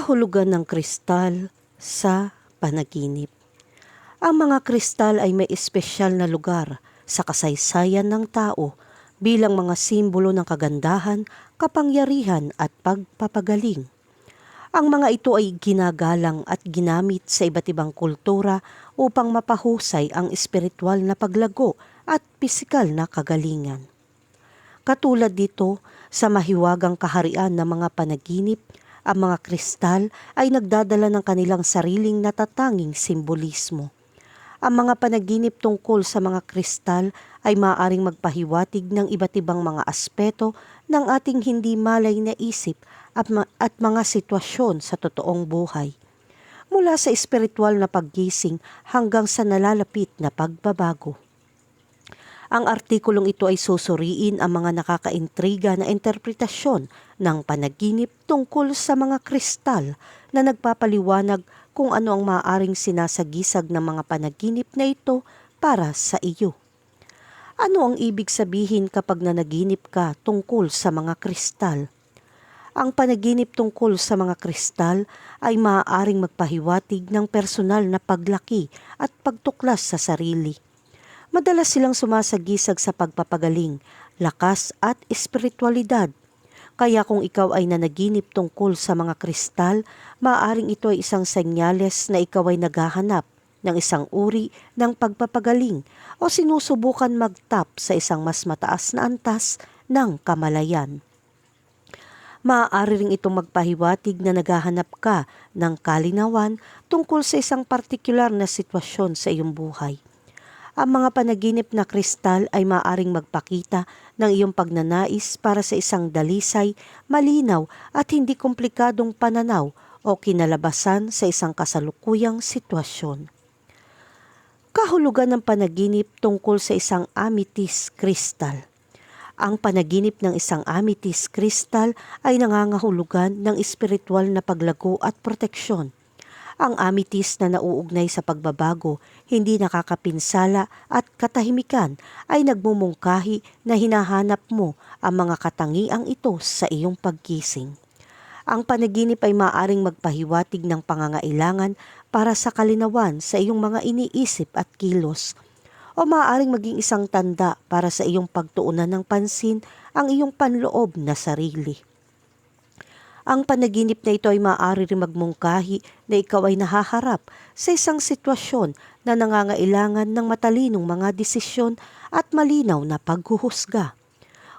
Kahulugan ng kristal sa panaginip. Ang mga kristal ay may espesyal na lugar sa kasaysayan ng tao bilang mga simbolo ng kagandahan, kapangyarihan at pagpapagaling. Ang mga ito ay ginagalang at ginamit sa iba't ibang kultura upang mapahusay ang espiritual na paglago at pisikal na kagalingan. Katulad dito, sa mahiwagang kaharian ng mga panaginip, ang mga kristal ay nagdadala ng kanilang sariling natatanging simbolismo. Ang mga panaginip tungkol sa mga kristal ay maaaring magpahiwatig ng iba't ibang mga aspeto ng ating hindi malay na isip at, ma- at mga sitwasyon sa totoong buhay. Mula sa espiritual na paggising hanggang sa nalalapit na pagbabago. Ang artikulong ito ay susuriin ang mga nakakaintriga na interpretasyon ng panaginip tungkol sa mga kristal na nagpapaliwanag kung ano ang maaaring sinasagisag ng mga panaginip na ito para sa iyo. Ano ang ibig sabihin kapag nanaginip ka tungkol sa mga kristal? Ang panaginip tungkol sa mga kristal ay maaaring magpahiwatig ng personal na paglaki at pagtuklas sa sarili madalas silang sumasagisag sa pagpapagaling, lakas at espiritualidad. Kaya kung ikaw ay nanaginip tungkol sa mga kristal, maaaring ito ay isang senyales na ikaw ay naghahanap ng isang uri ng pagpapagaling o sinusubukan magtap sa isang mas mataas na antas ng kamalayan. Maaari ring itong magpahiwatig na naghahanap ka ng kalinawan tungkol sa isang partikular na sitwasyon sa iyong buhay. Ang mga panaginip na kristal ay maaring magpakita ng iyong pagnanais para sa isang dalisay, malinaw at hindi komplikadong pananaw o kinalabasan sa isang kasalukuyang sitwasyon. Kahulugan ng panaginip tungkol sa isang amethyst crystal. Ang panaginip ng isang amethyst crystal ay nangangahulugan ng espiritual na paglago at proteksyon ang amitis na nauugnay sa pagbabago, hindi nakakapinsala at katahimikan ay nagmumungkahi na hinahanap mo ang mga katangiang ito sa iyong pagkising. Ang panaginip ay maaring magpahiwatig ng pangangailangan para sa kalinawan sa iyong mga iniisip at kilos o maaaring maging isang tanda para sa iyong pagtuunan ng pansin ang iyong panloob na sarili. Ang panaginip na ito ay maaari rin magmungkahi na ikaw ay nahaharap sa isang sitwasyon na nangangailangan ng matalinong mga desisyon at malinaw na paghuhusga,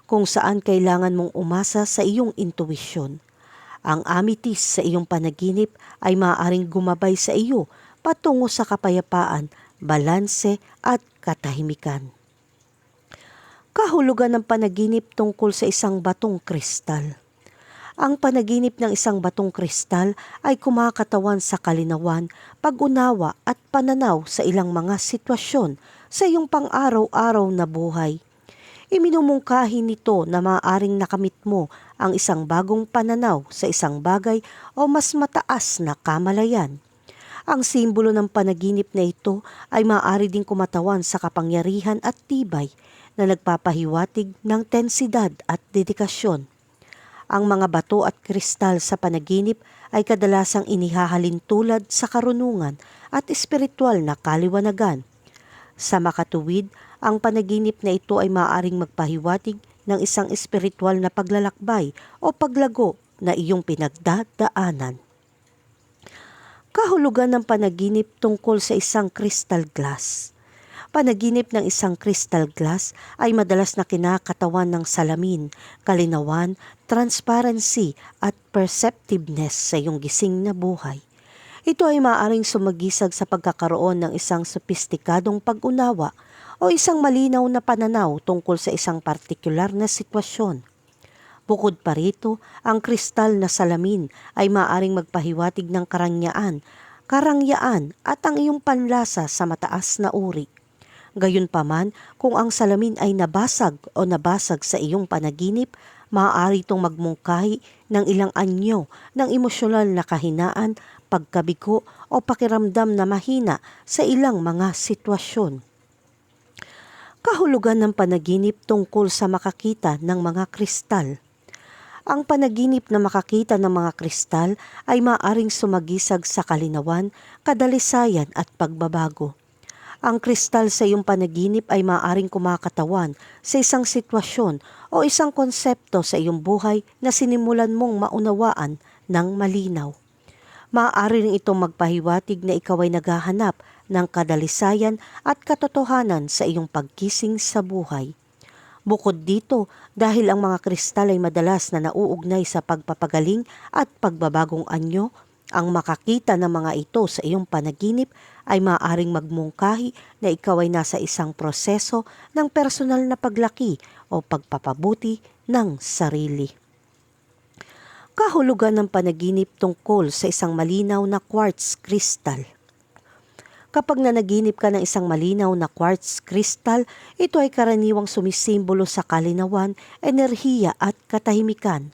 kung saan kailangan mong umasa sa iyong intuwisyon. Ang amitis sa iyong panaginip ay maaaring gumabay sa iyo patungo sa kapayapaan, balanse at katahimikan. Kahulugan ng panaginip tungkol sa isang batong kristal. Ang panaginip ng isang batong kristal ay kumakatawan sa kalinawan, pag-unawa at pananaw sa ilang mga sitwasyon sa iyong pang-araw-araw na buhay. Iminumungkahi nito na maaaring nakamit mo ang isang bagong pananaw sa isang bagay o mas mataas na kamalayan. Ang simbolo ng panaginip na ito ay maaari ding kumatawan sa kapangyarihan at tibay na nagpapahiwatig ng tensidad at dedikasyon. Ang mga bato at kristal sa panaginip ay kadalasang inihahalin tulad sa karunungan at espiritual na kaliwanagan. Sa makatuwid, ang panaginip na ito ay maaaring magpahiwatig ng isang espiritual na paglalakbay o paglago na iyong pinagdadaanan. Kahulugan ng panaginip tungkol sa isang crystal glass. Panaginip ng isang crystal glass ay madalas na kinakatawan ng salamin, kalinawan, transparency at perceptiveness sa iyong gising na buhay. Ito ay maaaring sumagisag sa pagkakaroon ng isang sopistikadong pag-unawa o isang malinaw na pananaw tungkol sa isang partikular na sitwasyon. Bukod pa rito, ang kristal na salamin ay maaaring magpahiwatig ng karangyaan, karangyaan at ang iyong panlasa sa mataas na uri. Gayunpaman, kung ang salamin ay nabasag o nabasag sa iyong panaginip, maaari itong magmungkahi ng ilang anyo ng emosyonal na kahinaan, pagkabigo o pakiramdam na mahina sa ilang mga sitwasyon. Kahulugan ng panaginip tungkol sa makakita ng mga kristal. Ang panaginip na makakita ng mga kristal ay maaring sumagisag sa kalinawan, kadalisayan at pagbabago. Ang kristal sa iyong panaginip ay maaring kumakatawan sa isang sitwasyon o isang konsepto sa iyong buhay na sinimulan mong maunawaan ng malinaw. Maaari rin itong magpahiwatig na ikaw ay naghahanap ng kadalisayan at katotohanan sa iyong pagkising sa buhay. Bukod dito, dahil ang mga kristal ay madalas na nauugnay sa pagpapagaling at pagbabagong anyo, ang makakita ng mga ito sa iyong panaginip ay maaaring magmungkahi na ikaw ay nasa isang proseso ng personal na paglaki o pagpapabuti ng sarili. Kahulugan ng panaginip tungkol sa isang malinaw na quartz crystal. Kapag nanaginip ka ng isang malinaw na quartz crystal, ito ay karaniwang sumisimbolo sa kalinawan, enerhiya at katahimikan.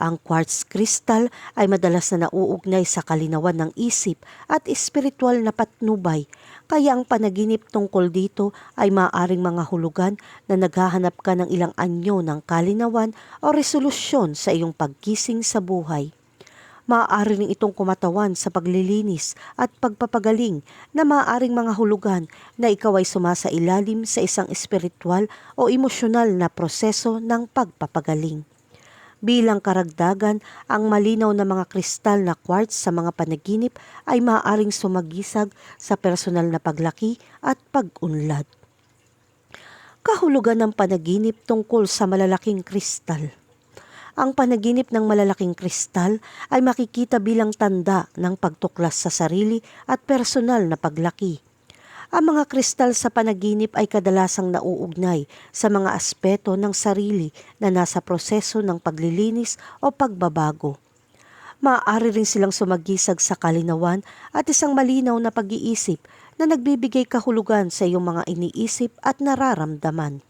Ang quartz crystal ay madalas na nauugnay sa kalinawan ng isip at espiritual na patnubay, kaya ang panaginip tungkol dito ay maaaring mga hulugan na naghahanap ka ng ilang anyo ng kalinawan o resolusyon sa iyong pagkising sa buhay maaari rin itong kumatawan sa paglilinis at pagpapagaling na maaaring mga hulugan na ikaw ay sumasailalim sa isang espiritual o emosyonal na proseso ng pagpapagaling. Bilang karagdagan, ang malinaw na mga kristal na quartz sa mga panaginip ay maaaring sumagisag sa personal na paglaki at pag-unlad. Kahulugan ng panaginip tungkol sa malalaking kristal – ang panaginip ng malalaking kristal ay makikita bilang tanda ng pagtuklas sa sarili at personal na paglaki. Ang mga kristal sa panaginip ay kadalasang nauugnay sa mga aspeto ng sarili na nasa proseso ng paglilinis o pagbabago. Maaari rin silang sumagisag sa kalinawan at isang malinaw na pag-iisip na nagbibigay kahulugan sa iyong mga iniisip at nararamdaman.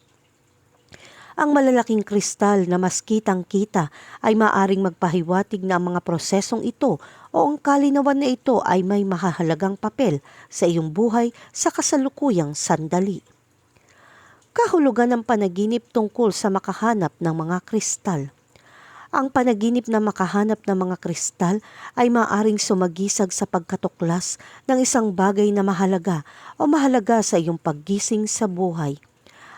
Ang malalaking kristal na mas kitang-kita ay maaring magpahiwatig na ang mga prosesong ito o ang kalinawan na ito ay may mahahalagang papel sa iyong buhay sa kasalukuyang sandali. Kahulugan ng panaginip tungkol sa makahanap ng mga kristal. Ang panaginip na makahanap ng mga kristal ay maaring sumagisag sa pagkatuklas ng isang bagay na mahalaga o mahalaga sa iyong paggising sa buhay.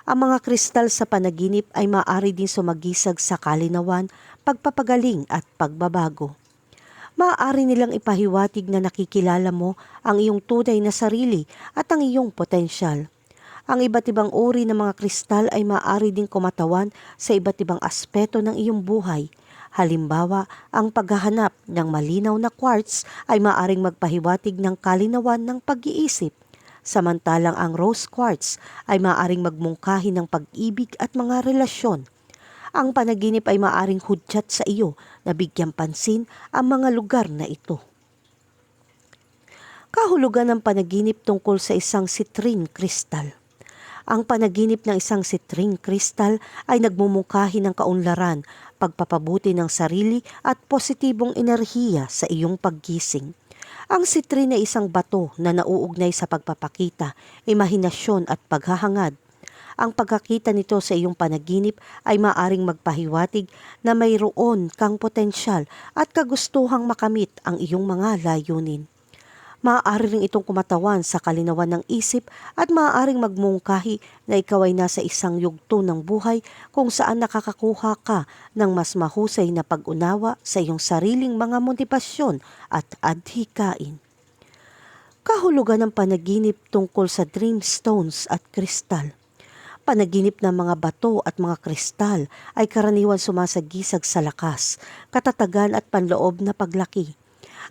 Ang mga kristal sa panaginip ay maaari din sumagisag sa kalinawan, pagpapagaling at pagbabago. Maaari nilang ipahiwatig na nakikilala mo ang iyong tunay na sarili at ang iyong potensyal. Ang iba't ibang uri ng mga kristal ay maaari din kumatawan sa iba't ibang aspeto ng iyong buhay. Halimbawa, ang paghahanap ng malinaw na quartz ay maaring magpahiwatig ng kalinawan ng pag-iisip samantalang ang rose quartz ay maaring magmungkahi ng pag-ibig at mga relasyon. Ang panaginip ay maaring hudyat sa iyo na bigyan pansin ang mga lugar na ito. Kahulugan ng panaginip tungkol sa isang citrine crystal. Ang panaginip ng isang citrine crystal ay nagmumungkahi ng kaunlaran, pagpapabuti ng sarili at positibong enerhiya sa iyong paggising. Ang citrine ay isang bato na nauugnay sa pagpapakita, imahinasyon at paghahangad. Ang pagkakita nito sa iyong panaginip ay maaring magpahiwatig na mayroon kang potensyal at kagustuhang makamit ang iyong mga layunin. Maaari rin itong kumatawan sa kalinawan ng isip at maaaring magmungkahi na ikaw ay nasa isang yugto ng buhay kung saan nakakakuha ka ng mas mahusay na pag-unawa sa iyong sariling mga motibasyon at adhikain. Kahulugan ng panaginip tungkol sa dreamstones at kristal. Panaginip ng mga bato at mga kristal ay karaniwan sumasagisag sa lakas, katatagan at panloob na paglaki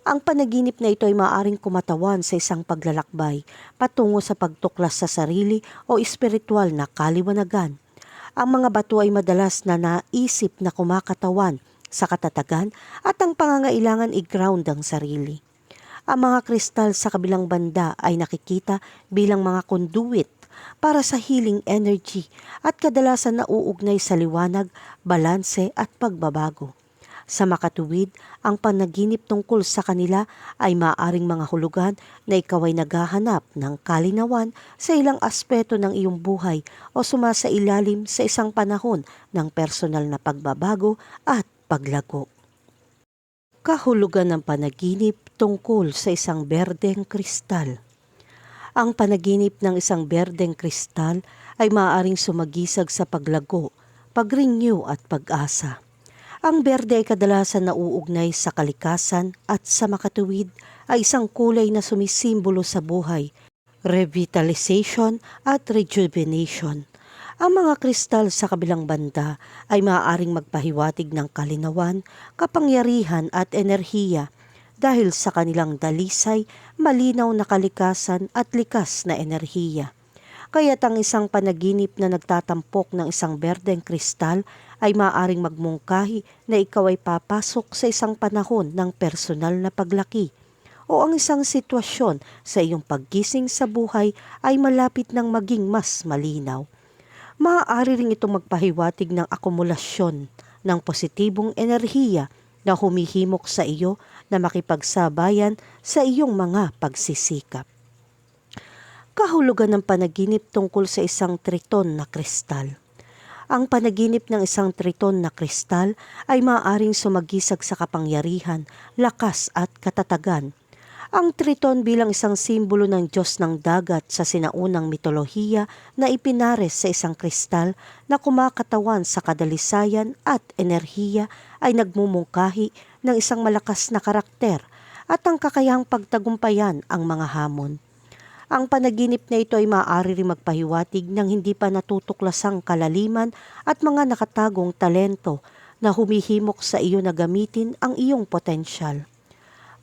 ang panaginip na ito ay maaaring kumatawan sa isang paglalakbay patungo sa pagtuklas sa sarili o espiritual na kaliwanagan. Ang mga bato ay madalas na naisip na kumakatawan sa katatagan at ang pangangailangan i-ground ang sarili. Ang mga kristal sa kabilang banda ay nakikita bilang mga conduit para sa healing energy at kadalasan nauugnay sa liwanag, balanse at pagbabago. Sa makatuwid, ang panaginip tungkol sa kanila ay maaring mga hulugan na ikaw ay naghahanap ng kalinawan sa ilang aspeto ng iyong buhay o sumasailalim sa isang panahon ng personal na pagbabago at paglago. Kahulugan ng panaginip tungkol sa isang berdeng kristal. Ang panaginip ng isang berdeng kristal ay maaaring sumagisag sa paglago, pagrenew at pag-asa. Ang berde ay kadalasan nauugnay sa kalikasan at sa makatuwid ay isang kulay na sumisimbolo sa buhay, revitalization at rejuvenation. Ang mga kristal sa kabilang banda ay maaaring magpahiwatig ng kalinawan, kapangyarihan at enerhiya dahil sa kanilang dalisay, malinaw na kalikasan at likas na enerhiya. Kaya't ang isang panaginip na nagtatampok ng isang berdeng kristal ay maaaring magmungkahi na ikaw ay papasok sa isang panahon ng personal na paglaki o ang isang sitwasyon sa iyong paggising sa buhay ay malapit ng maging mas malinaw. Maaari rin itong magpahiwatig ng akumulasyon ng positibong enerhiya na humihimok sa iyo na makipagsabayan sa iyong mga pagsisikap. Kahulugan ng panaginip tungkol sa isang triton na kristal. Ang panaginip ng isang triton na kristal ay maaaring sumagisag sa kapangyarihan, lakas at katatagan. Ang triton bilang isang simbolo ng Diyos ng dagat sa sinaunang mitolohiya na ipinares sa isang kristal na kumakatawan sa kadalisayan at enerhiya ay nagmumungkahi ng isang malakas na karakter at ang kakayahang pagtagumpayan ang mga hamon. Ang panaginip na ito ay maaari rin magpahiwatig ng hindi pa natutuklasang kalaliman at mga nakatagong talento na humihimok sa iyo na gamitin ang iyong potensyal.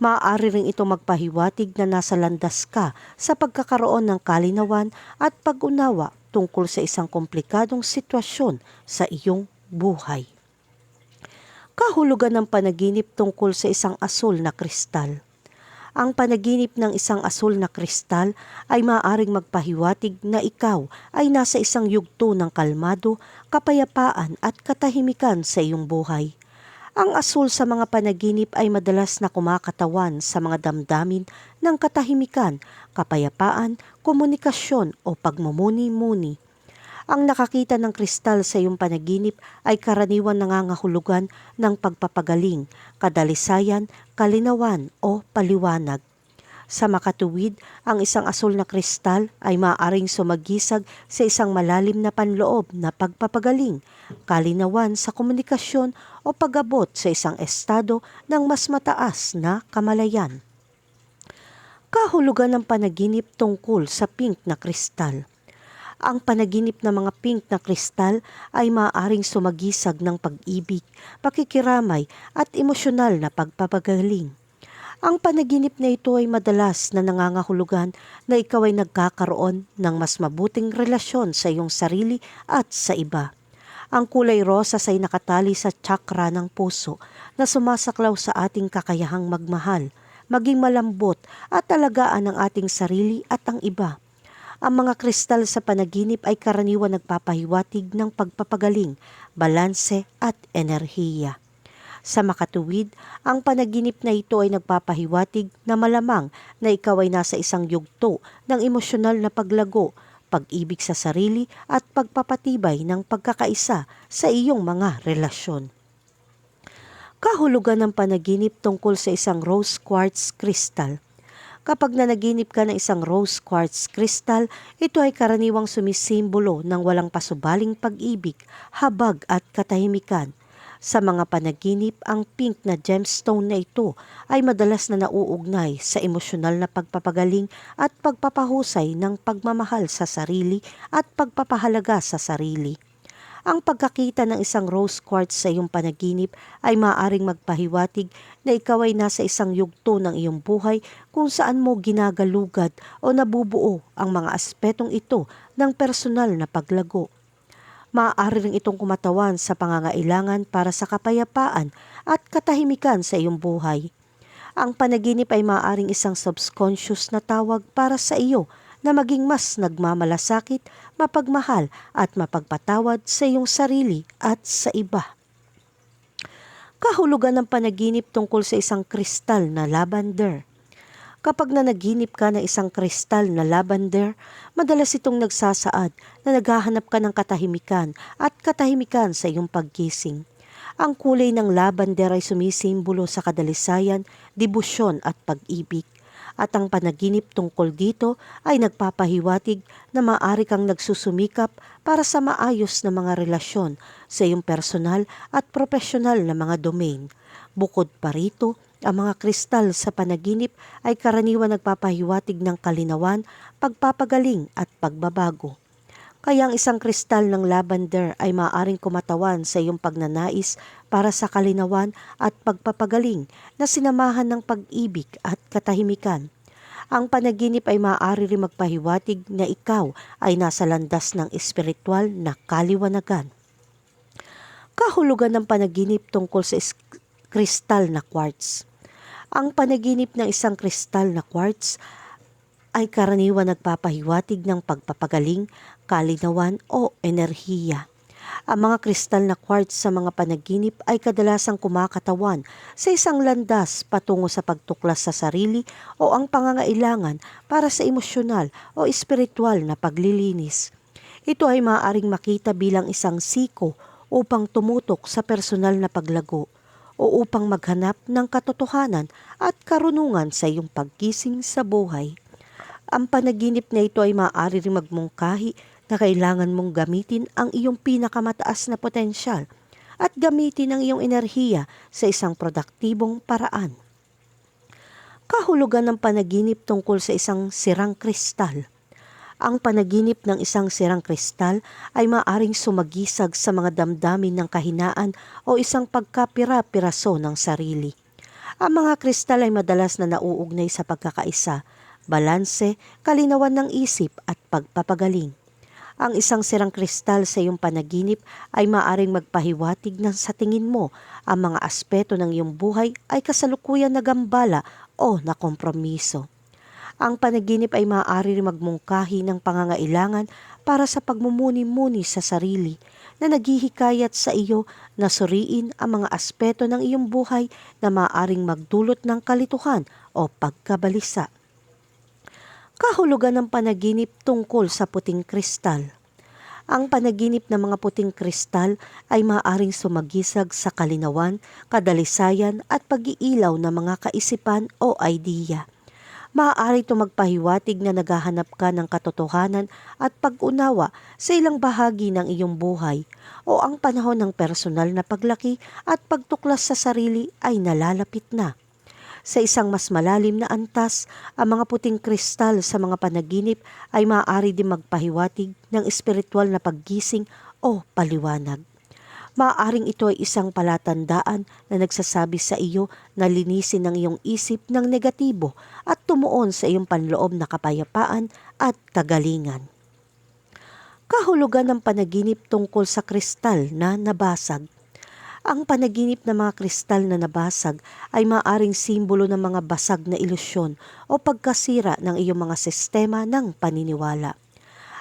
Maaari rin ito magpahiwatig na nasa landas ka sa pagkakaroon ng kalinawan at pag-unawa tungkol sa isang komplikadong sitwasyon sa iyong buhay. Kahulugan ng panaginip tungkol sa isang asul na kristal. Ang panaginip ng isang asul na kristal ay maaaring magpahiwatig na ikaw ay nasa isang yugto ng kalmado, kapayapaan at katahimikan sa iyong buhay. Ang asul sa mga panaginip ay madalas na kumakatawan sa mga damdamin ng katahimikan, kapayapaan, komunikasyon o pagmumuni-muni. Ang nakakita ng kristal sa iyong panaginip ay karaniwan nangangahulugan ng pagpapagaling, kadalisayan, kalinawan o paliwanag. Sa makatuwid, ang isang asul na kristal ay maaaring sumagisag sa isang malalim na panloob na pagpapagaling, kalinawan sa komunikasyon o pag-abot sa isang estado ng mas mataas na kamalayan. Kahulugan ng panaginip tungkol sa pink na kristal. Ang panaginip ng mga pink na kristal ay maaaring sumagisag ng pag-ibig, pakikiramay at emosyonal na pagpapagaling. Ang panaginip na ito ay madalas na nangangahulugan na ikaw ay nagkakaroon ng mas mabuting relasyon sa iyong sarili at sa iba. Ang kulay rosas ay nakatali sa chakra ng puso na sumasaklaw sa ating kakayahang magmahal, maging malambot at alagaan ang ating sarili at ang iba. Ang mga kristal sa panaginip ay karaniwan nagpapahiwatig ng pagpapagaling, balanse at enerhiya. Sa makatuwid, ang panaginip na ito ay nagpapahiwatig na malamang na ikaw ay nasa isang yugto ng emosyonal na paglago, pag-ibig sa sarili at pagpapatibay ng pagkakaisa sa iyong mga relasyon. Kahulugan ng panaginip tungkol sa isang rose quartz crystal – Kapag nanaginip ka ng isang rose quartz crystal, ito ay karaniwang sumisimbolo ng walang pasubaling pag-ibig, habag at katahimikan. Sa mga panaginip, ang pink na gemstone na ito ay madalas na nauugnay sa emosyonal na pagpapagaling at pagpapahusay ng pagmamahal sa sarili at pagpapahalaga sa sarili. Ang pagkakita ng isang rose quartz sa iyong panaginip ay maaaring magpahiwatig na ikaw ay nasa isang yugto ng iyong buhay kung saan mo ginagalugad o nabubuo ang mga aspetong ito ng personal na paglago. Maaari rin itong kumatawan sa pangangailangan para sa kapayapaan at katahimikan sa iyong buhay. Ang panaginip ay maaaring isang subconscious na tawag para sa iyo na maging mas nagmamalasakit, mapagmahal at mapagpatawad sa iyong sarili at sa iba. Kahulugan ng panaginip tungkol sa isang kristal na lavender. Kapag nanaginip ka ng isang kristal na lavender, madalas itong nagsasaad na naghahanap ka ng katahimikan at katahimikan sa iyong paggising. Ang kulay ng lavender ay sumisimbolo sa kadalisayan, debosyon at pag-ibig. At ang panaginip tungkol dito ay nagpapahiwatig na maaari kang nagsusumikap para sa maayos na mga relasyon sa iyong personal at profesional na mga domain. Bukod pa rito, ang mga kristal sa panaginip ay karaniwan nagpapahiwatig ng kalinawan, pagpapagaling at pagbabago. Kaya ang isang kristal ng lavender ay maaaring kumatawan sa iyong pagnanais para sa kalinawan at pagpapagaling na sinamahan ng pag-ibig at katahimikan. Ang panaginip ay maaari rin magpahiwatig na ikaw ay nasa landas ng espiritual na kaliwanagan. Kahulugan ng panaginip tungkol sa is- kristal na quartz. Ang panaginip ng isang kristal na quartz ay karaniwan nagpapahiwatig ng pagpapagaling, kalinawan o enerhiya. Ang mga kristal na quartz sa mga panaginip ay kadalasang kumakatawan sa isang landas patungo sa pagtuklas sa sarili o ang pangangailangan para sa emosyonal o espiritual na paglilinis. Ito ay maaaring makita bilang isang siko upang tumutok sa personal na paglago o upang maghanap ng katotohanan at karunungan sa iyong paggising sa buhay. Ang panaginip na ito ay maaari rin magmungkahi na kailangan mong gamitin ang iyong pinakamataas na potensyal at gamitin ang iyong enerhiya sa isang produktibong paraan. Kahulugan ng panaginip tungkol sa isang sirang kristal. Ang panaginip ng isang sirang kristal ay maaring sumagisag sa mga damdamin ng kahinaan o isang pagkapira-piraso ng sarili. Ang mga kristal ay madalas na nauugnay sa pagkakaisa, balanse, kalinawan ng isip at pagpapagaling. Ang isang sirang kristal sa iyong panaginip ay maaring magpahiwatig na sa tingin mo ang mga aspeto ng iyong buhay ay kasalukuyan na gambala o nakompromiso. Ang panaginip ay maaari rin magmungkahi ng pangangailangan para sa pagmumuni-muni sa sarili na naghihikayat sa iyo na suriin ang mga aspeto ng iyong buhay na maaaring magdulot ng kalituhan o pagkabalisa. Kahulugan ng panaginip tungkol sa puting kristal. Ang panaginip ng mga puting kristal ay maaaring sumagisag sa kalinawan, kadalisayan at pag-iilaw ng mga kaisipan o idea. Maaari ito magpahiwatig na naghahanap ka ng katotohanan at pag-unawa sa ilang bahagi ng iyong buhay o ang panahon ng personal na paglaki at pagtuklas sa sarili ay nalalapit na. Sa isang mas malalim na antas, ang mga puting kristal sa mga panaginip ay maaari din magpahiwatig ng espiritual na paggising o paliwanag. Maaaring ito ay isang palatandaan na nagsasabi sa iyo na linisin ang iyong isip ng negatibo at tumuon sa iyong panloob na kapayapaan at kagalingan. Kahulugan ng panaginip tungkol sa kristal na nabasag. Ang panaginip ng mga kristal na nabasag ay maaring simbolo ng mga basag na ilusyon o pagkasira ng iyong mga sistema ng paniniwala.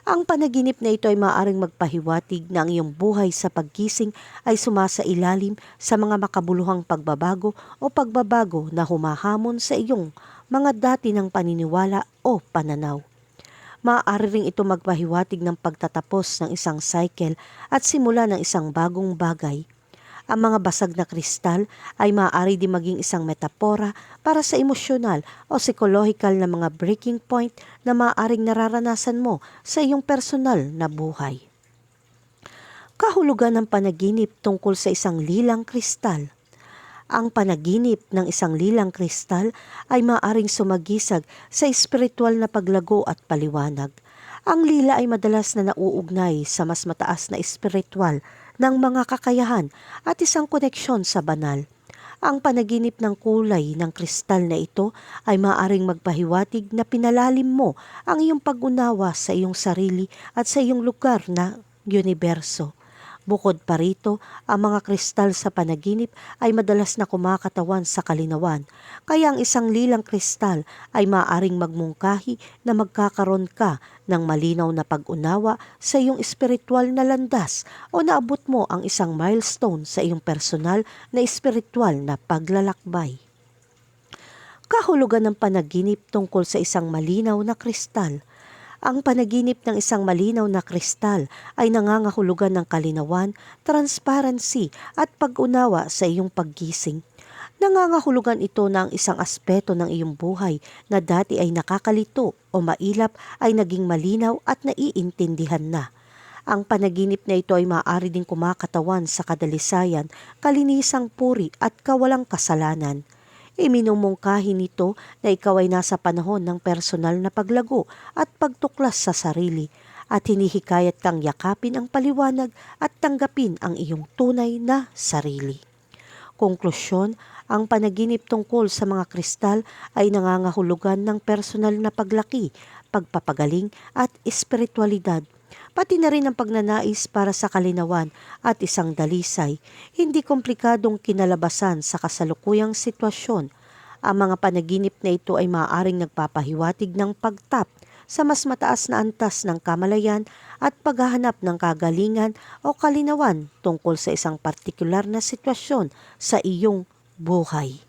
Ang panaginip na ito ay maaaring magpahiwatig na ang iyong buhay sa paggising ay sumasailalim sa mga makabuluhang pagbabago o pagbabago na humahamon sa iyong mga dati ng paniniwala o pananaw. Maaari ring ito magpahiwatig ng pagtatapos ng isang cycle at simula ng isang bagong bagay ang mga basag na kristal ay maaari din maging isang metapora para sa emosyonal o psychological na mga breaking point na maaaring nararanasan mo sa iyong personal na buhay. Kahulugan ng panaginip tungkol sa isang lilang kristal. Ang panaginip ng isang lilang kristal ay maaaring sumagisag sa espiritual na paglago at paliwanag. Ang lila ay madalas na nauugnay sa mas mataas na espiritual ng mga kakayahan at isang koneksyon sa banal. Ang panaginip ng kulay ng kristal na ito ay maaring magpahiwatig na pinalalim mo ang iyong pag-unawa sa iyong sarili at sa iyong lugar na universo. Bukod pa rito, ang mga kristal sa panaginip ay madalas na kumakatawan sa kalinawan, kaya ang isang lilang kristal ay maaring magmungkahi na magkakaroon ka ng malinaw na pag-unawa sa iyong espiritual na landas o naabot mo ang isang milestone sa iyong personal na espiritual na paglalakbay. Kahulugan ng panaginip tungkol sa isang malinaw na kristal – Ang panaginip ng isang malinaw na kristal ay nangangahulugan ng kalinawan, transparency at pag-unawa sa iyong paggising. Nangangahulugan ito ang isang aspeto ng iyong buhay na dati ay nakakalito o mailap ay naging malinaw at naiintindihan na. Ang panaginip na ito ay maaari ding kumakatawan sa kadalisayan, kalinisang puri at kawalang kasalanan. Iminumungkahi nito na ikaw ay nasa panahon ng personal na paglago at pagtuklas sa sarili at hinihikayat kang yakapin ang paliwanag at tanggapin ang iyong tunay na sarili. Konklusyon, ang panaginip tungkol sa mga kristal ay nangangahulugan ng personal na paglaki, pagpapagaling at espiritualidad pati na rin ang pagnanais para sa kalinawan at isang dalisay, hindi komplikadong kinalabasan sa kasalukuyang sitwasyon. Ang mga panaginip na ito ay maaaring nagpapahiwatig ng pagtap sa mas mataas na antas ng kamalayan at paghahanap ng kagalingan o kalinawan tungkol sa isang partikular na sitwasyon sa iyong buhay.